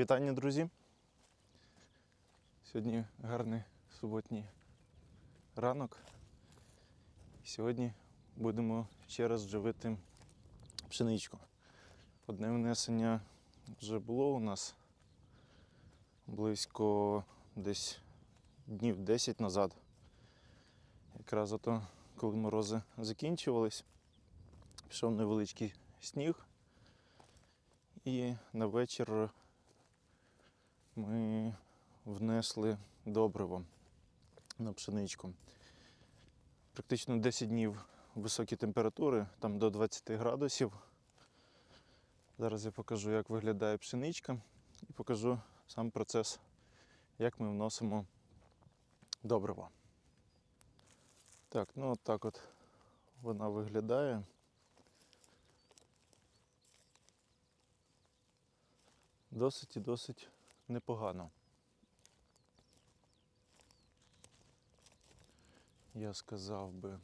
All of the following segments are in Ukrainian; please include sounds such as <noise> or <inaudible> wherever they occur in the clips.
вітання, друзі. Сьогодні гарний суботній ранок. Сьогодні будемо ще раз живити пшеничку. Одне внесення вже було у нас близько десь днів 10 назад. Якраз ото, коли морози закінчувались, пішов невеличкий сніг. І на вечір ми внесли добриво на пшеничку. Практично 10 днів високі температури, там до 20 градусів. Зараз я покажу, як виглядає пшеничка і покажу сам процес, як ми вносимо добриво. Так, ну от так от вона виглядає. Досить і досить непогано. Я сказав би.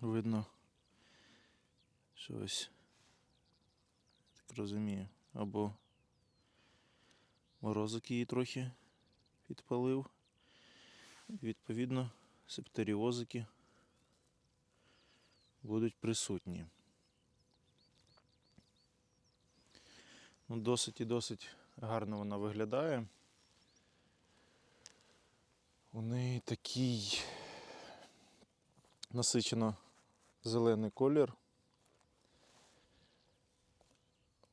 Видно, що ось, так розумію, або морозик її трохи підпалив. Відповідно, септеріозики будуть присутні. Досить і досить гарно вона виглядає. У неї такий насичено зелений колір.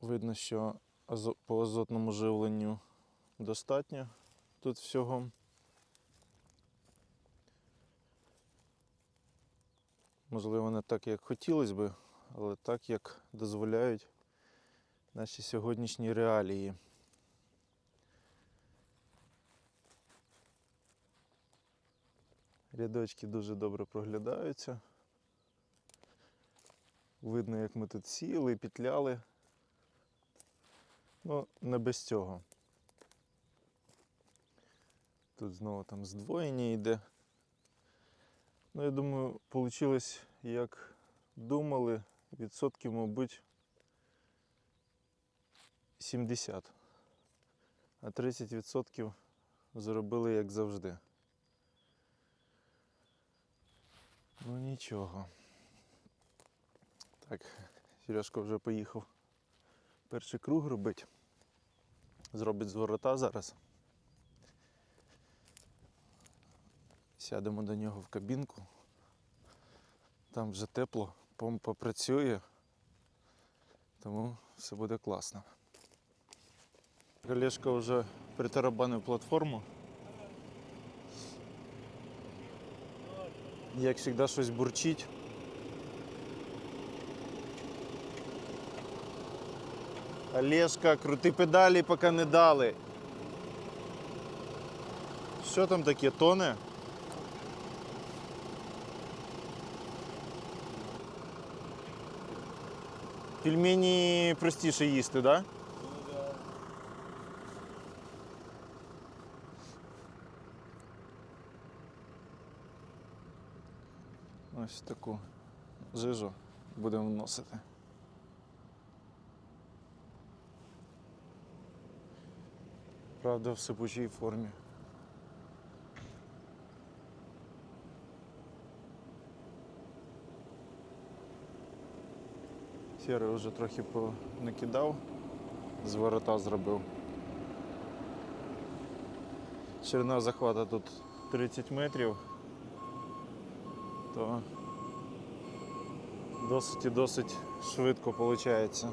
Видно, що по азотному живленню достатньо тут всього. Можливо, не так, як хотілося би, але так, як дозволяють наші сьогоднішні реалії. Рядочки дуже добре проглядаються. Видно, як ми тут сіли, петляли. Ну, не без цього. Тут знову там здвоєння йде. Ну, я думаю, вийшло, як думали, відсотків, мабуть, 70. А 30% зробили як завжди. Ну нічого. Так, Сережка вже поїхав перший круг робить. Зробить зворота зараз. Сядемо до нього в кабінку. Там вже тепло, помпа працює, тому все буде класно. Олешка вже притарабанив платформу. Як завжди щось бурчить. Олешка, крути педалі, поки не дали. Що там таке, тоне? Пельмені простіше їсти, так? Да? Ось таку жижу будемо вносити. Правда, в сипучій формі. Сірий вже трохи накидав, з ворота зробив. Ширина захвата тут 30 метрів, то досить і досить швидко виходить.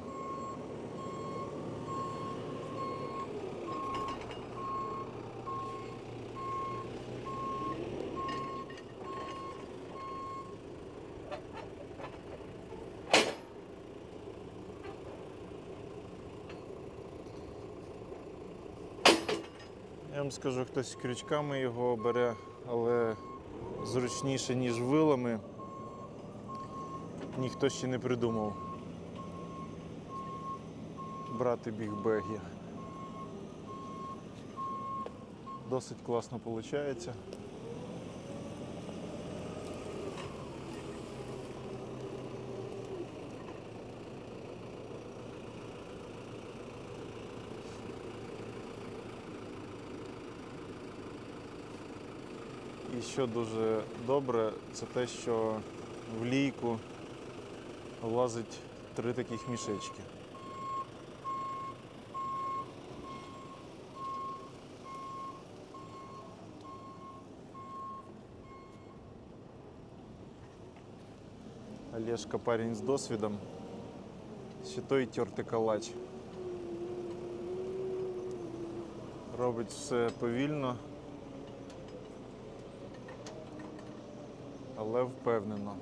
Я вам скажу, хтось крючками його бере, але зручніше, ніж вилами ніхто ще не придумав брати бігбеги. Досить класно виходить. І що дуже добре, це те, що в лійку влазить три таких мішечки. Олежка парень з досвідом. Ще той тертий калач. Робить все повільно, але впевнено.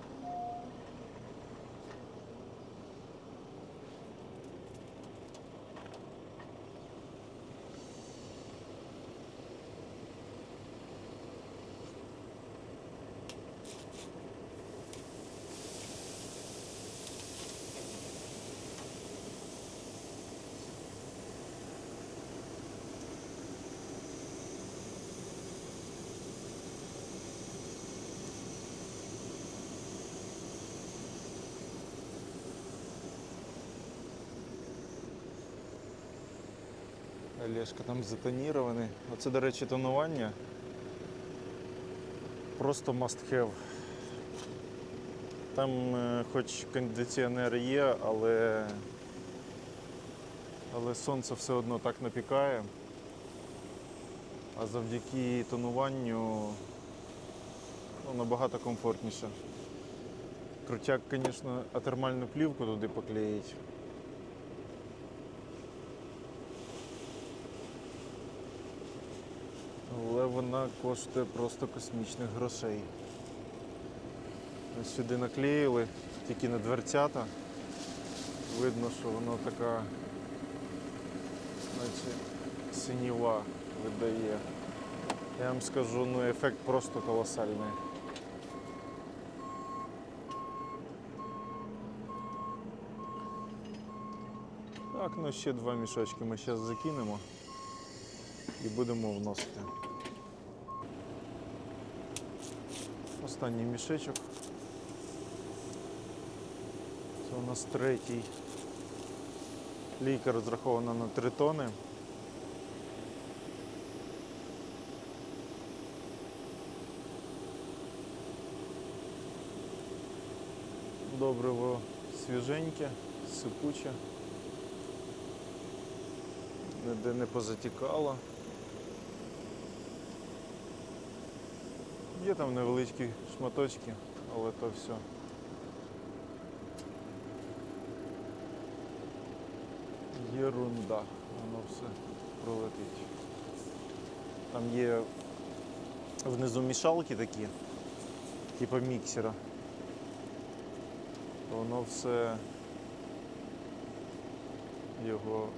Олежка там затонірований. Оце, до речі, тонування. Просто must have. Там е, хоч кондиціонер є, але, але сонце все одно так напікає. А завдяки тонуванню ну, набагато комфортніше. Крутяк, звісно, атермальну плівку туди поклеїть. Але вона коштує просто космічних грошей. Сюди наклеїли, тільки на дверцята. Видно, що вона така, наче синіва видає. Я вам скажу, ну ефект просто колосальний. Так, ну ще два мішочки ми зараз закинемо і будемо вносити. Останній мішечок. Це у нас третій. Лійка розрахована на 3 тони. Добриво свіженьке, сипуче. Ніде не позатікало. Є там невеличкі шматочки, але то все. Єрунда, воно все пролетить. Там є внизу мішалки такі, типу міксера. Воно все його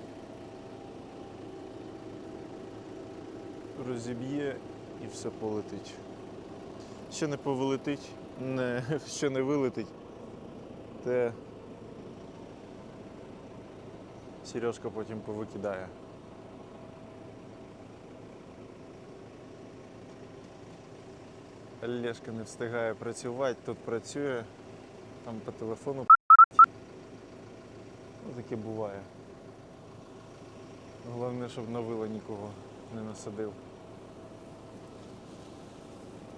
розіб'є і все полетить. Ще не повилетить, не, <laughs> ще не вилетить, те Сережка потім повикидає. Олешка не встигає працювати, тут працює, там по телефону ну, таке буває. Головне, щоб на вила нікого не насадив.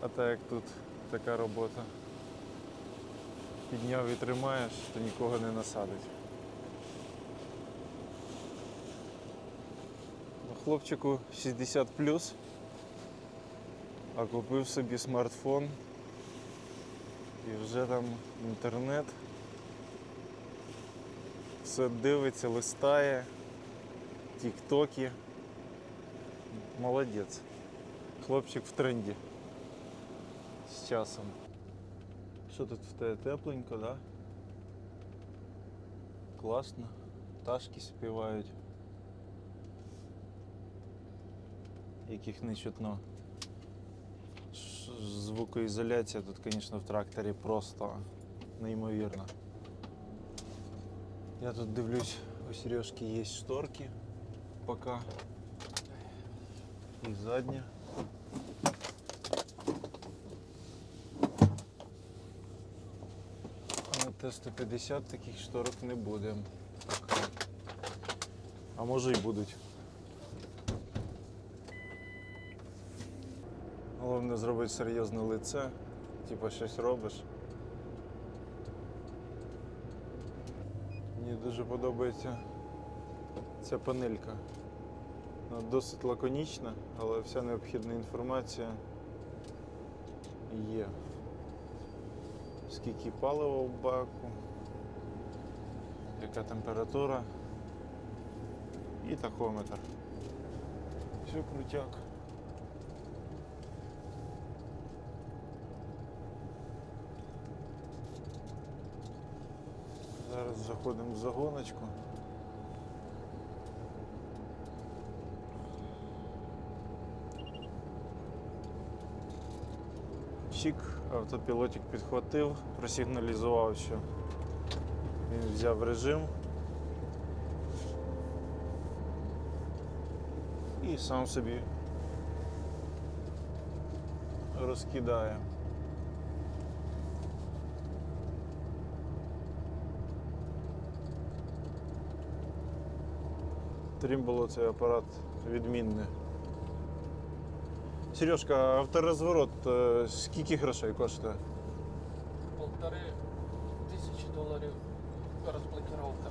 А так як тут така робота. Підняв і тримаєш, то нікого не насадить. Ну, Хлопчику 60 а купив собі смартфон і вже там інтернет. Все дивиться, листає, тіктоки. Молодець. Хлопчик в тренді з часом. Що тут в тебе тепленько, да? Класно. Пташки співають. Яких не чутно. Ш- Звукоізоляція тут, звісно, в тракторі просто неймовірна. Я тут дивлюсь, у Сережки є шторки пока. І задня. Т-150 таких шторок не буде. А може і будуть. Головне зробити серйозне лице, типу щось робиш. Мені дуже подобається ця панелька. Вона досить лаконічна, але вся необхідна інформація є. Скільки палива в баку, яка температура і тахометр. Все крутяк. Зараз заходимо в загоночку. Чик, автопілотик підхватив, просигналізував, що він взяв режим. І сам собі розкидає. Трімболо цей апарат відмінний. Сережка, а авторозворот е, скільки грошей коштує? Полтори тисячі доларів розблокировка.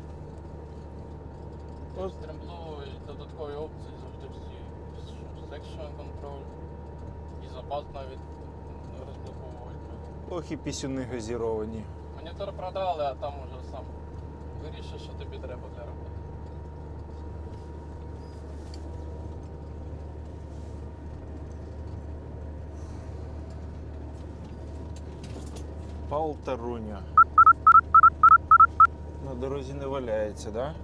От. Стрембло і додаткові опції завжди всі. Section control і запас навіть розблоковують. Ох і пісюни газіровані. Монітор продали, а там уже сам вирішиш, що тобі треба для роботи. Полторуня. На дорозі не валяється, да?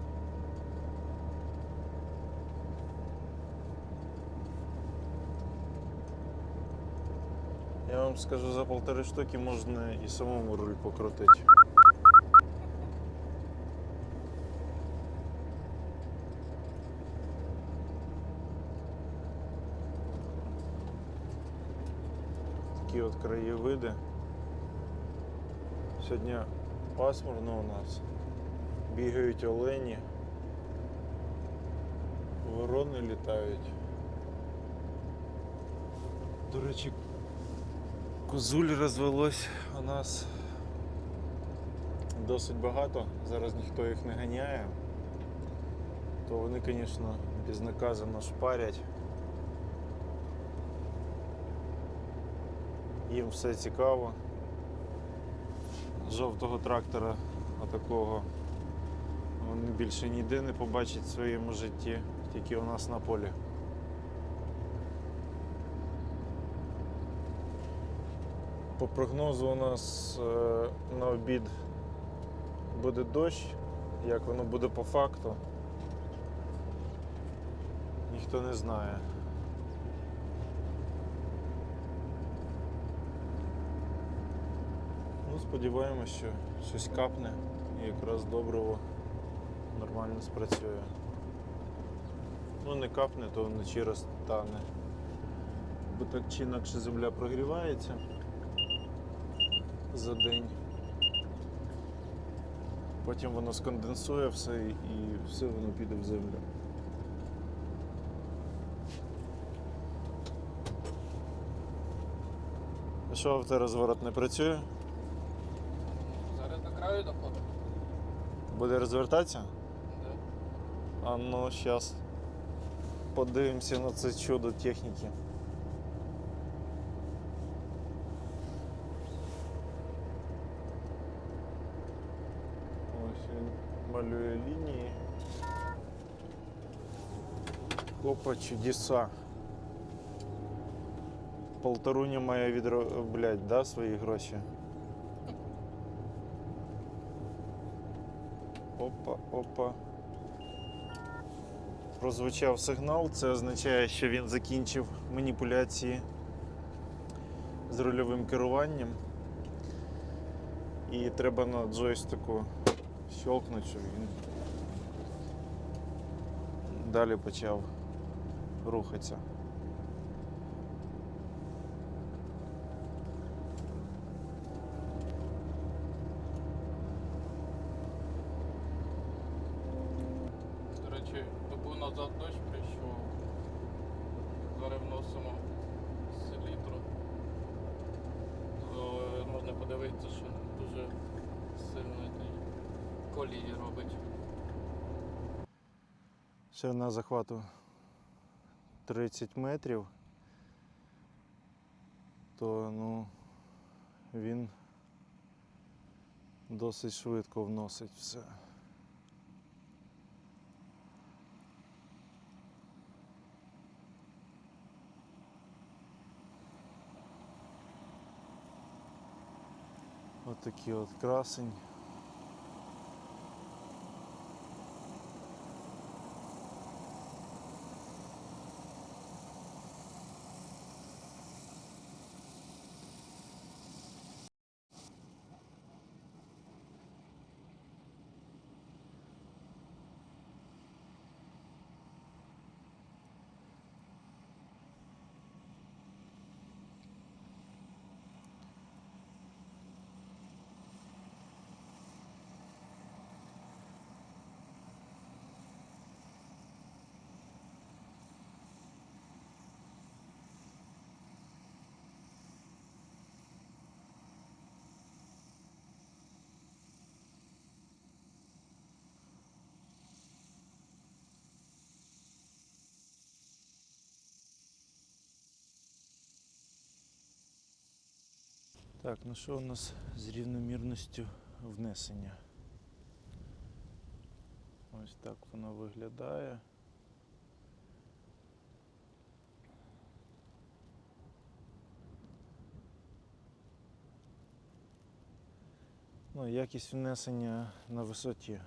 Я вам скажу, за полтори штуки можна і самому руль покрутити. Такі от краєвиди. Сьогодні пасмурно у нас. Бігають олені. Ворони літають. До речі, козуль розвелось у нас досить багато. Зараз ніхто їх не ганяє. То вони, звісно, безнаказано шпарять. Їм все цікаво жовтого трактора отакого вони більше ніде не побачать в своєму житті, тільки у нас на полі. По прогнозу у нас е, на обід буде дощ, як воно буде по факту. Ніхто не знає. Ну, сподіваємось, що щось капне і якраз добриво нормально спрацює. Ну, не капне, то вночі розтане. Бо так чи інакше земля прогрівається за день. Потім воно сконденсує все і все воно піде в землю. А Що авторозворот не працює? Буде розвертатися? Да. А ну, зараз подивимося на це чудо техніки. Ось він малює лінії. Опа, чудеса. Полторуня має відро... блядь, да, свої гроші? Опа. Прозвучав сигнал, це означає, що він закінчив маніпуляції з рульовим керуванням. І треба на джойстику щелкнути, щоб він далі почав рухатися. До речі, добу назад дощ прийшов. Зараз вносимо селітру. Валізі робить. Ширина захвату 30 метрів, то ну, він досить швидко вносить все. Отакий от красень. Так, ну що у нас з рівномірністю внесення? Ось так воно виглядає. Ну, якість внесення на висоті.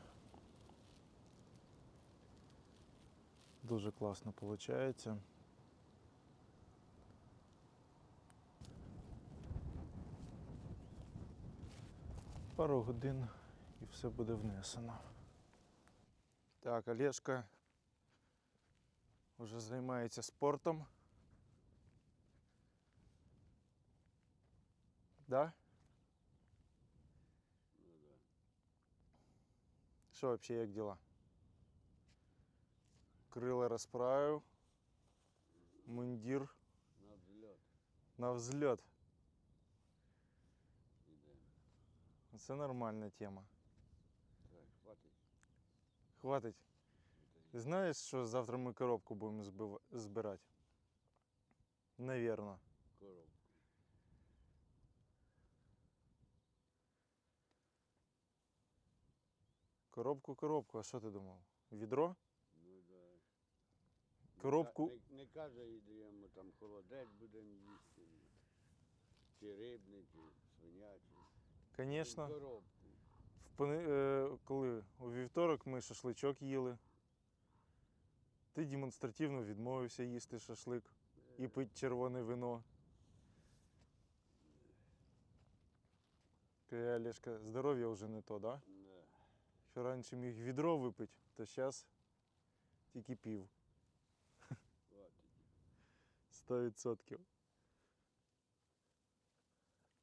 Дуже класно виходить. Пару годин і все буде внесено. Так, Олешка вже займається спортом. Да? Що вообще, як дела? Крила розправив. Мундір На взлет на взльот. Це нормальна тема. Так, хватить. Хватить. Ти знаєш, що завтра ми коробку будемо збива- збирати? Навірно. Коробку. Коробку, коробку, а що ти думав? Відро? Ну да. Коробку- Не, не, не каже, йдемо там холодець будемо їсти. Чи рибний, чи свинячий. Звісно. В пони... е, коли у вівторок ми шашличок їли. Ти демонстративно відмовився їсти шашлик і пити червоне вино. Каже, Олешка, здоров'я вже не то, да? Да. Що раніше міг відро випити, то зараз тільки пів. Сто відсотків.